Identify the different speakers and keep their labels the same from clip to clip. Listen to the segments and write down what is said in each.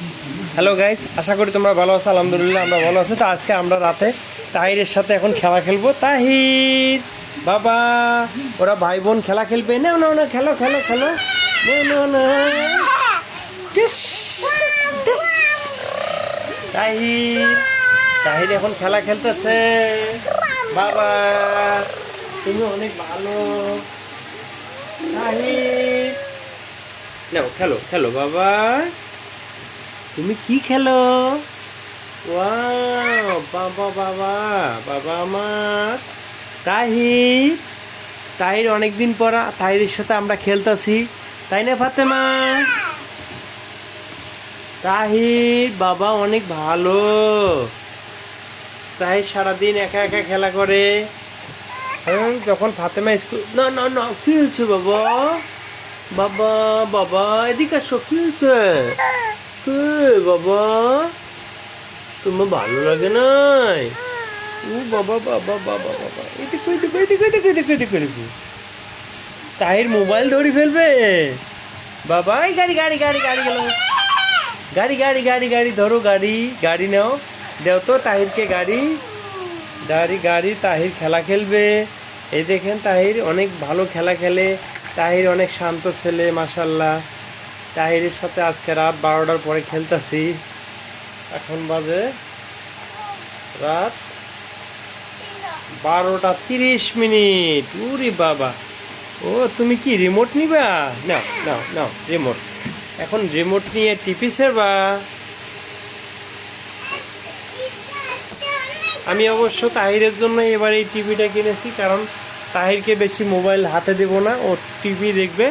Speaker 1: Hello guys আশা করি তোমরা ভালো আছো, আলহামদুলিল্লাহ, আমরা ভালো আছি। তো আজকে আমরা রাতে তাহিরের সাথে এখন খেলা খেলব। তাহির! বাবা! ওরা ভাই বোন খেলা খেলবে। না না না খেলো খেলো খেলো। না। তাহির! তাহির এখন খেলা খেলতেছে। বাবা! তুমি অনেক ভালো। তাহির! খেলো খেলো, বাবা। তুমি কি খেলো? বাবা বাবা বাবা আমার। তাহির তাহির অনেকদিন পর তাহিরের সাথে আমরা খেলতেছি তাই না ফাতেমা? তাহির বাবা অনেক ভালো। তাহির সারাদিন একা একা খেলা করে। হুম, যখন ফাতেমা স্কুল না না না কি হয়েছে বাবা? বাবা বাবা এদিকে আসো কি হয়েছে? বাবা। তোমার ভালো লাগে নাই? ও, বাবা বাবা বাবা বাবা তাহির মোবাইল ধরে ফেলবে? বাবা, এই গাড়ি গাড়ি গাড়ি গাড়ি, গেল। গাড়ি গাড়ি গাড়ি গাড়ি, ধরো গাড়ি গাড়ি নাও। দেও তো তাহিরকে গাড়ি। গাড়ি গাড়ি, তাহির খেলা খেলবে। এই দেখেন, তাহির অনেক ভালো খেলা খেলে। তাহির অনেক শান্ত ছেলে মাসাল্লাহ তাহিরের সাথে আজকে রাত বারোটার পরে খেলতেছি। এখন বাজে রাত বারোটা তিরিশ মিনিট। উরি বাবা। ও, তুমি কি রিমোট নিবা? নাও নাও নাও রিমোট এখন রিমোট নিয়ে টিপি সেরবা আমি অবশ্য তাহিরের জন্য এবার এই টিভিটা কিনেছি, কারণ তাহিরকে বেশি মোবাইল হাতে দেবো না। ও টিভি দেখবে।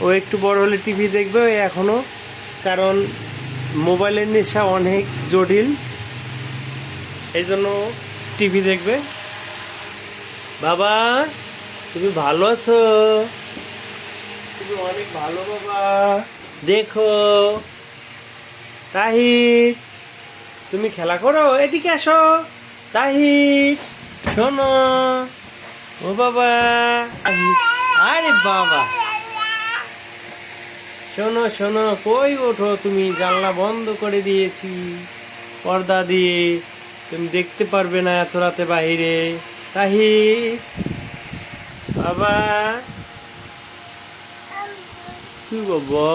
Speaker 1: ও একটু বড় হলে টিভি দেখবে এখনও কারণ মোবাইলের নেশা অনেক জটিল। এই জন্য টিভি দেখবে। বাবা, তুমি ভালো আছো? তুমি অনেক ভালো বাবা। দেখো। তাহির, তুমি খেলা করো? এদিকে আসো। তাহির, শোনো। ও বাবা। আরে বাবা। শোনো শোনো, কই ওঠো? তুমি জানলা বন্ধ করে দিয়েছি। পর্দা দিয়ে তুমি দেখতে পারবে না এত রাতে বাহিরে তাহির বাবা। কি বাবা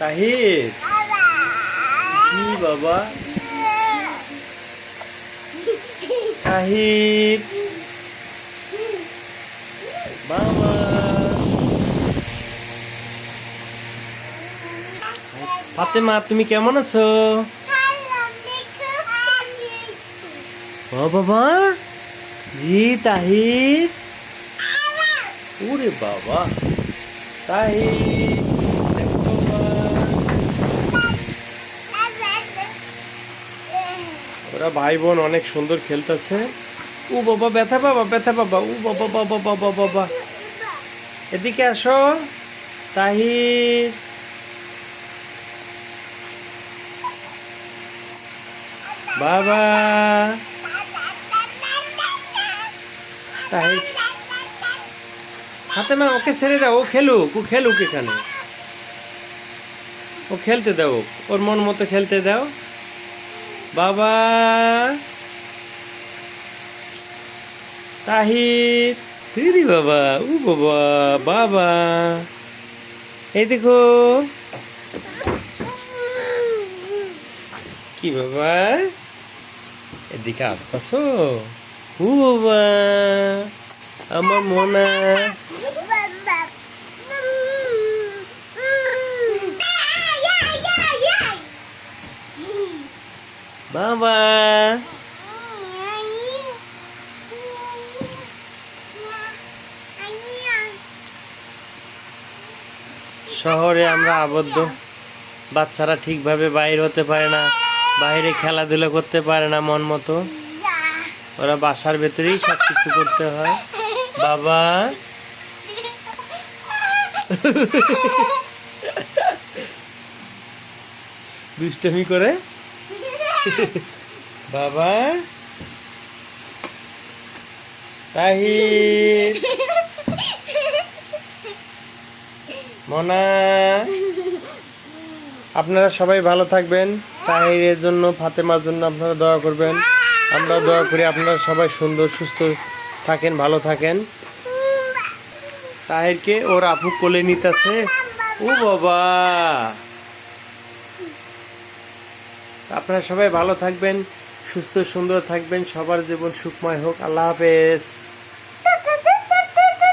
Speaker 1: তাহির কি বাবা? তাহির বাবা। ফাতেমা তুমি কেমন আছো? ও বাবা। জি তাহির। ওরে বাবা। তাহির ওরা ভাই বোন অনেক সুন্দর খেলতেছে। ও বাবা ব্যথা বাবা ব্যথা বাবা ও বাবা বাবা বাবা বাবা। এদিকে আসো। তাহির। বাবা। হাতে মা ওকে ছেড়ে দাও, ও খেলুক ও খেলুক এখানে। ও খেলতে দাও, ওর মন মতো খেলতে দাও। বাবা। তাহির। দিদি বাবা ও বাবা বাবা। এই দেখো। কি বাবা? এদিকে আসতেছো? ও বাবা আমার মনা। বাবা। শহরে আমরা আবদ্ধ। বাচ্চারা ঠিকভাবে বাইর হতে পারে না, বাইরে খেলাধুলা করতে পারে না মন মতো। ওরা বাসার ভেতরেই সব কিছু করতে হয়। বাবা। দুষ্টমি করে। বাবা। তাহির। মনা, আপনারা সবাই ভালো থাকবেন। তাহিরের জন্য, ফাতেমার জন্য আপনারা দোয়া করবেন। আমরা দোয়া করি আপনারা সবাই সুন্দর, সুস্থ থাকেন, ভালো থাকেন। তাহিরকে ওর আপু কোলে নিতেছে। ও বাবা! আপনারা সবাই ভালো থাকবেন, সুস্থ, সুন্দর থাকবেন, সবার জীবন সুখময় হোক। আল্লাহ হাফেজ।